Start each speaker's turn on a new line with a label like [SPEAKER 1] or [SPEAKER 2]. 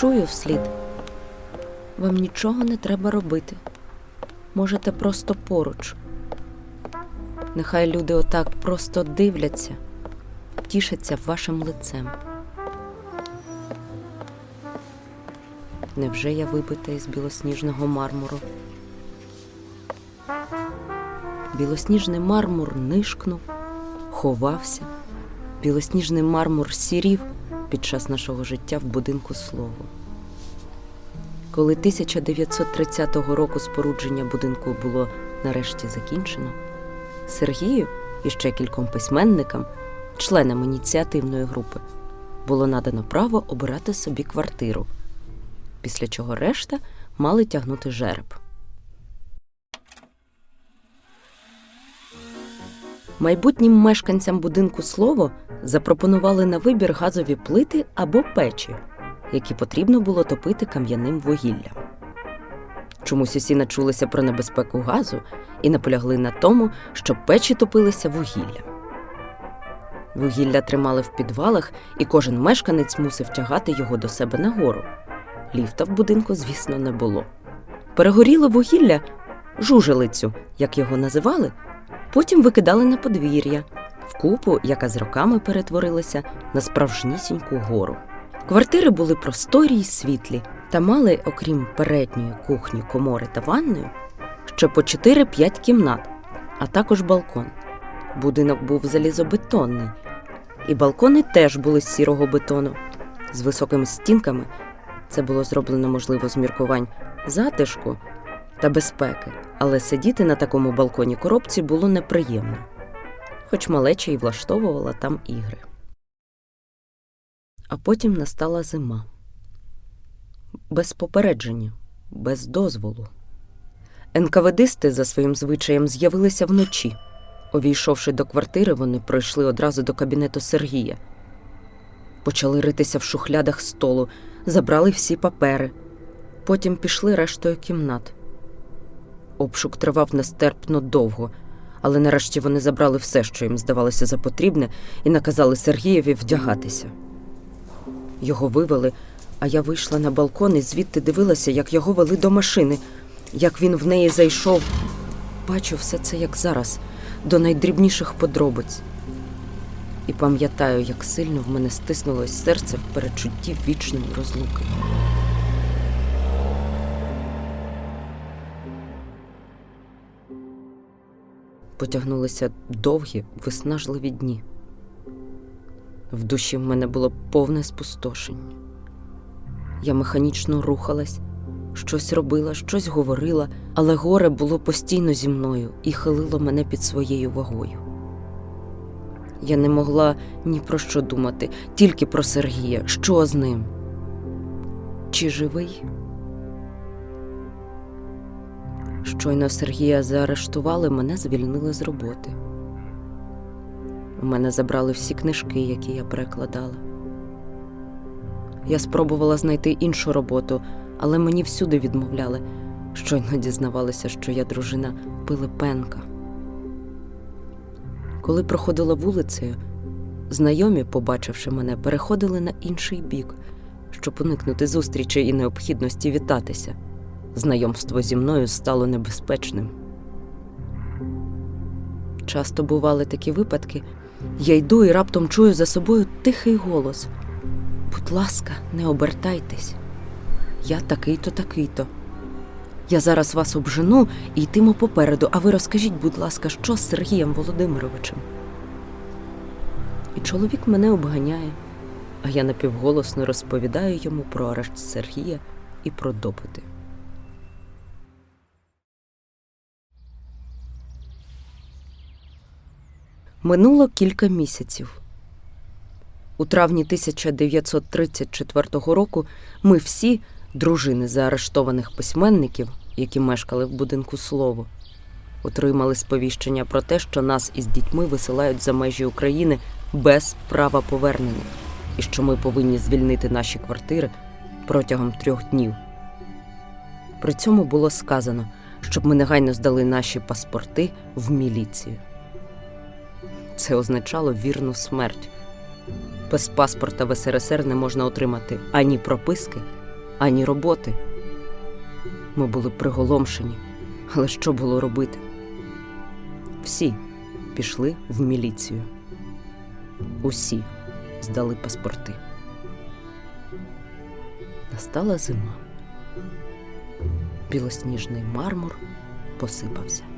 [SPEAKER 1] чую вслід. Вам нічого не треба робити. Можете просто поруч. Нехай люди отак просто дивляться, тішаться вашим лицем. Невже я вибита із білосніжного мармуру? Білосніжний мармур нишкнув, ховався, білосніжний мармур сірів під час нашого життя в будинку слово. Коли 1930 року спорудження будинку було нарешті закінчено, Сергію і ще кільком письменникам, членам ініціативної групи, було надано право обирати собі квартиру, після чого решта мали тягнути жереб. Майбутнім мешканцям будинку слово запропонували на вибір газові плити або печі, які потрібно було топити кам'яним вугіллям. Чомусь усі начулися про небезпеку газу і наполягли на тому, щоб печі топилися вугіллям. Вугілля тримали в підвалах, і кожен мешканець мусив тягати його до себе нагору. Ліфта в будинку, звісно, не було. Перегоріле вугілля, жужелицю, як його називали, потім викидали на подвір'я, в купу, яка з роками перетворилася на справжнісіньку гору. Квартири були просторі й світлі та мали, окрім передньої кухні, комори та ванною, ще по 4-5 кімнат, а також балкон. Будинок був залізобетонний, і балкони теж були з сірого бетону, з високими стінками. Це було зроблено, можливо, з міркувань затишку та безпеки, але сидіти на такому балконі коробці було неприємно, хоч малеча й влаштовувала там ігри. А потім настала зима. Без попередження, без дозволу. НКВДисти за своїм звичаєм з'явилися вночі. Увійшовши до квартири, вони пройшли одразу до кабінету Сергія. Почали ритися в шухлядах столу, забрали всі папери. Потім пішли рештою кімнат. Обшук тривав нестерпно довго, але нарешті вони забрали все, що їм здавалося за потрібне, і наказали Сергієві вдягатися. Його вивели, а я вийшла на балкон і звідти дивилася, як його вели до машини, як він в неї зайшов. Бачу все це як зараз, до найдрібніших подробиць. І пам'ятаю, як сильно в мене стиснулось серце в перечутті вічної розлуки. Потягнулися довгі, виснажливі дні. В душі в мене було повне спустошення. Я механічно рухалась, щось робила, щось говорила, але горе було постійно зі мною і хилило мене під своєю вагою. Я не могла ні про що думати, тільки про Сергія. Що з ним? Чи живий? Щойно Сергія заарештували, мене звільнили з роботи. У мене забрали всі книжки, які я перекладала. Я спробувала знайти іншу роботу, але мені всюди відмовляли. Щойно дізнавалися, що я дружина Пилипенка. Коли проходила вулицею, знайомі, побачивши мене, переходили на інший бік, щоб уникнути зустрічі і необхідності вітатися. Знайомство зі мною стало небезпечним. Часто бували такі випадки. Я йду і раптом чую за собою тихий голос. Будь ласка, не обертайтесь. Я такий-то, такий-то. Я зараз вас обжену і йтиму попереду, а ви розкажіть, будь ласка, що з Сергієм Володимировичем. І чоловік мене обганяє, а я напівголосно розповідаю йому про арешт Сергія і про допити. Минуло кілька місяців. У травні 1934 року ми всі, дружини заарештованих письменників, які мешкали в будинку слово, отримали сповіщення про те, що нас із дітьми висилають за межі України без права повернення, і що ми повинні звільнити наші квартири протягом трьох днів. При цьому було сказано, щоб ми негайно здали наші паспорти в міліцію. Це означало вірну смерть. Без паспорта в СРСР не можна отримати ані прописки, ані роботи. Ми були приголомшені, але що було робити? Всі пішли в міліцію. Усі здали паспорти. Настала зима. Білосніжний мармур посипався.